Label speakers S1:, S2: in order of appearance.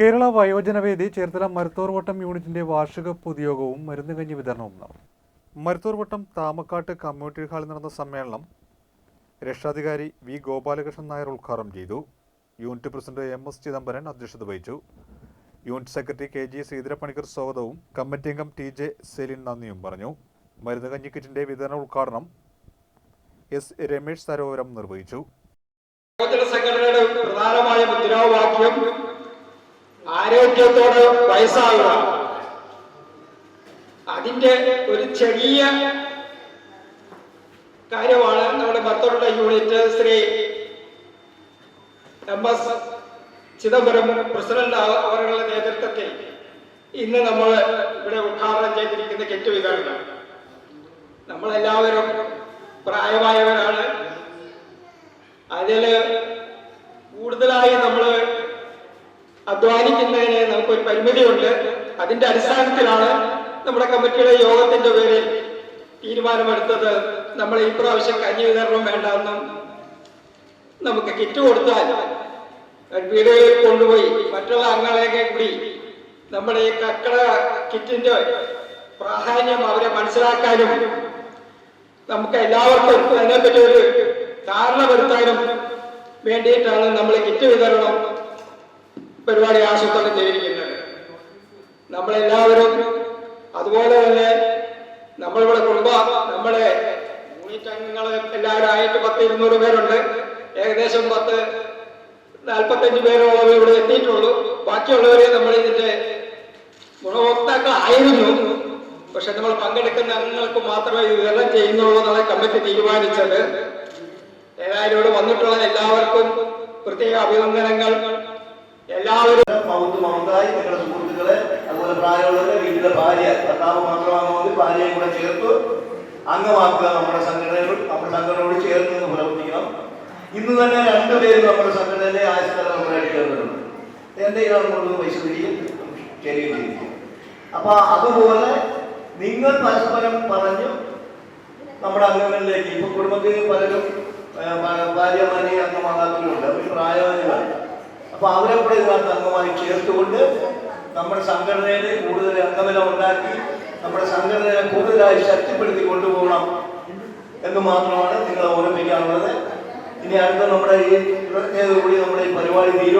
S1: കേരള വയോജനവേദി ചേർത്തല മരുത്തോർവട്ടം യൂണിറ്റിന്റെ വാർഷിക പൊതുയോഗവും മരുന്ന് കഞ്ഞി വിതരണവും നടന്നു. മരുത്തോർവട്ടം താമക്കാട്ട് കമ്മ്യൂണിറ്റി ഹാളിൽ നടന്ന സമ്മേളനം രക്ഷാധികാരി വി ഗോപാലകൃഷ്ണൻ നായർ ഉദ്ഘാടനം ചെയ്തു. Unit president M S Chidambaran അധ്യക്ഷത വഹിച്ചു. Unit secretary K G Sreedharapanicker സ്വാഗതവും കമ്മിറ്റി അംഗം ടി ജെ സെലിൻ നന്ദിയും പറഞ്ഞു. മരുന്ന് കഞ്ഞി കിറ്റിന്റെ വിതരണ ഉദ്ഘാടനം എസ് രമേശ് സരോവരം നിർവഹിച്ചു.
S2: സംഘടനയുടെ പ്രധാനമായ മുദ്രാവാക്യം ആരോഗ്യത്തോട് വയസ്സാവുക. അതിന്റെ ഒരു ചെറിയ കാര്യമാണ് നമ്മുടെ ഭക്തരുടെ unit Shri M S Chidambaram president അവരുടെ നേതൃത്വത്തിൽ ഇന്ന് നമ്മൾ ഇവിടെ ഉദ്ഘാടനം ചെയ്തിരിക്കുന്ന കെറ്റു വിതരണം നമ്മളെല്ലാവരും പ്രായമായവരാണ്. അതിൽ കൂടുതലായി നമ്മൾ അധ്വാനിക്കുന്നതിന് നമുക്കൊരു പരിമിതിയുണ്ട്. അതിന്റെ അടിസ്ഥാനത്തിലാണ് നമ്മുടെ കമ്മിറ്റിയുടെ യോഗത്തിന്റെ പേരിൽ തീരുമാനമെടുത്തത്. നമ്മൾ ഈ പ്രാവശ്യം കഞ്ഞി വിതരണം വേണ്ടെന്നും നമുക്ക് കിറ്റ് കൊടുത്താൽ വീടുകളിൽ കൊണ്ടുപോയി മറ്റുള്ള അംഗങ്ങളെയൊക്കെ കൂടി നമ്മുടെ ഈ കക്കട കിറ്റിന്റെ പ്രാധാന്യം അവരെ മനസ്സിലാക്കാനും നമുക്ക് എല്ലാവർക്കും അതിനെപ്പറ്റി ഒരു ധാരണ വരുത്താനും വേണ്ടിയിട്ടാണ് നമ്മൾ കിറ്റ് വിതരണം പരിപാടി ആസൂത്രണം ചെയ്തിരിക്കുന്നത് നമ്മളെല്ലാവരും അതുപോലെ തന്നെ നമ്മളിവിടെ കുടുംബ നമ്മുടെ യൂണിറ്റ് അംഗങ്ങൾ എല്ലാവരും ആയിട്ട് പത്ത് ഇരുന്നൂറ് പേരുണ്ട്. ഏകദേശം പത്ത് നാൽപ്പത്തഞ്ച് പേരോളം ഇവിടെ എത്തിയിട്ടുള്ളൂ. ബാക്കിയുള്ളവരെ നമ്മൾ ഇതിന്റെ ഗുണഭോക്താക്കളായിരുന്നു പക്ഷെ നമ്മൾ പങ്കെടുക്കുന്ന അംഗങ്ങൾക്ക് മാത്രമേ ഇതെല്ലാം ചെയ്യുന്നുള്ളൂ എന്നാണ് കമ്മിറ്റി തീരുമാനിച്ചത്. ഏതായാലും ഇവിടെ വന്നിട്ടുള്ള എല്ലാവർക്കും പ്രത്യേക അഭിനന്ദനങ്ങൾ. എല്ലാവരും
S3: മൗത്ത് മൗത്തായി നിങ്ങളുടെ സുഹൃത്തുക്കളെ അതുപോലെ പ്രായമുള്ളവരെ വീട്ടിലെ ഭാര്യ ഭർത്താവ് മാത്രമാകുന്ന മതി ഭാര്യയും കൂടെ ചേർത്ത്. അംഗമാക്കുക നമ്മുടെ സംഘടനയോട് നമ്മുടെ സംഘടനയോട് ചേർന്ന് നിന്ന് പ്രവർത്തിക്കണം. ഇന്ന് തന്നെ രണ്ടുപേരും നമ്മുടെ സംഘടനയിലെ സ്ഥലം നമ്മളായിട്ട് ചേർന്നിട്ടുണ്ട് എന്റെ കൊണ്ടുവന്ന് പൈസ തിരിയും ചെയ്യുകയും ചെയ്യും. അപ്പൊ അതുപോലെ നിങ്ങൾ പരസ്പരം പറഞ്ഞു നമ്മുടെ അംഗങ്ങളിലേക്ക്. ഇപ്പൊ കുടുംബത്തിൽ പലരും ഭാര്യമാരെയും അംഗമാകാത്തവരുണ്ട് അവർ അപ്പൊ അവരെ കൂടെ ഇതിനകത്ത് അംഗമായി ചേർത്തുകൊണ്ട് നമ്മുടെ സംഘടനയിൽ കൂടുതൽ അംഗബലം ഉണ്ടാക്കി നമ്മുടെ സംഘടനയെ കൂടുതലായി ശക്തിപ്പെടുത്തി കൊണ്ടുപോകണം എന്ന് മാത്രമാണ് നിങ്ങളെ ഓർമ്മിക്കാനുള്ളത് ഇനി അടുത്ത നമ്മുടെ ഈ കൂടി നമ്മുടെ ഈ പരിപാടി തീരും.